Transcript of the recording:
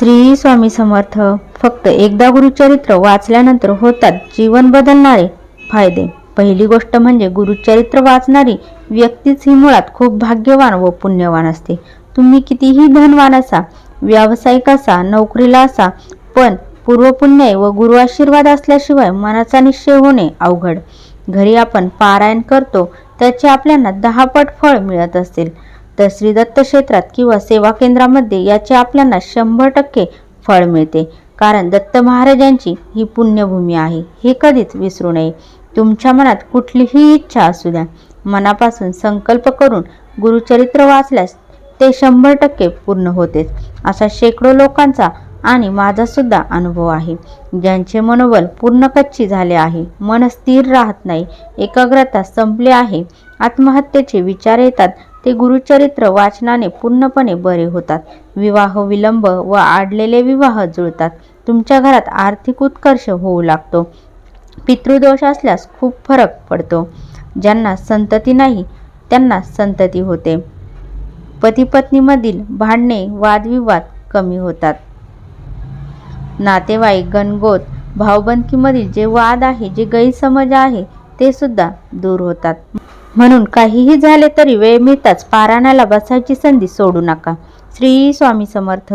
श्री स्वामी समर्थ. फक्त एकदा गुरुचरित्र वाचल्यानंतर होतात जीवन बदलणारे फायदे. पहिली गोष्ट म्हणजे गुरुचरित्र वाचणारी व्यक्तीच ही मुळात खूप भाग्यवान व पुण्यवान असते. तुम्ही कितीही धनवान असा व्यावसायिक असा नोकरीला असा पण पूर्वपुण्य व गुरु आशीर्वाद असल्याशिवाय मनाचा निश्चय होणे अवघड. घरी आपण पारायण करतो त्याचे आपल्याला दहा पट फळ मिळत असेल तर श्री दत्त क्षेत्रात किंवा सेवा केंद्रामध्ये याचे आपल्याला शंभर टक्के फळ मिळते. कारण दत्त महाराजांची ही पुण्यभूमी आहे. हे कधीच विसरू नये. तुमच्या मनात कुठलीही इच्छा असू द्या. मनापासून संकल्प करून गुरुचरित्र वाचल्यास ते शंभर टक्के पूर्ण होतेच. असा शेकडो लोकांचा आणि माझासुद्धा अनुभव आहे. ज्यांचे मनोबल पूर्ण कच्ची झाले आहे. मन स्थिर राहत नाही. एकाग्रता संपली आहे. आत्महत्येचे विचार येतात. ते गुरुचरित्र वाचनाने पूर्णपणे बरे होतात. विवाह विलंब व आडलेले विवाह जुळतात. तुमच्या घरात आर्थिक उत्कर्ष होऊ लागतो. पितृदोष असल्यास खूप फरक पडतो. ज्यांना संतती नाही त्यांना संतती होते. पतीपत्नीमधील भांडणे वादविवाद कमी होतात. नातेवाईक गणगोत भावबंदकीमधील जे वाद आहे जे गैरसमज आहे ते सुद्धा दूर होतात. म्हणून काहीही झाले तरी वेळ मिळताच पारायणाला बसायची संधी सोडू नका. श्री स्वामी समर्थ.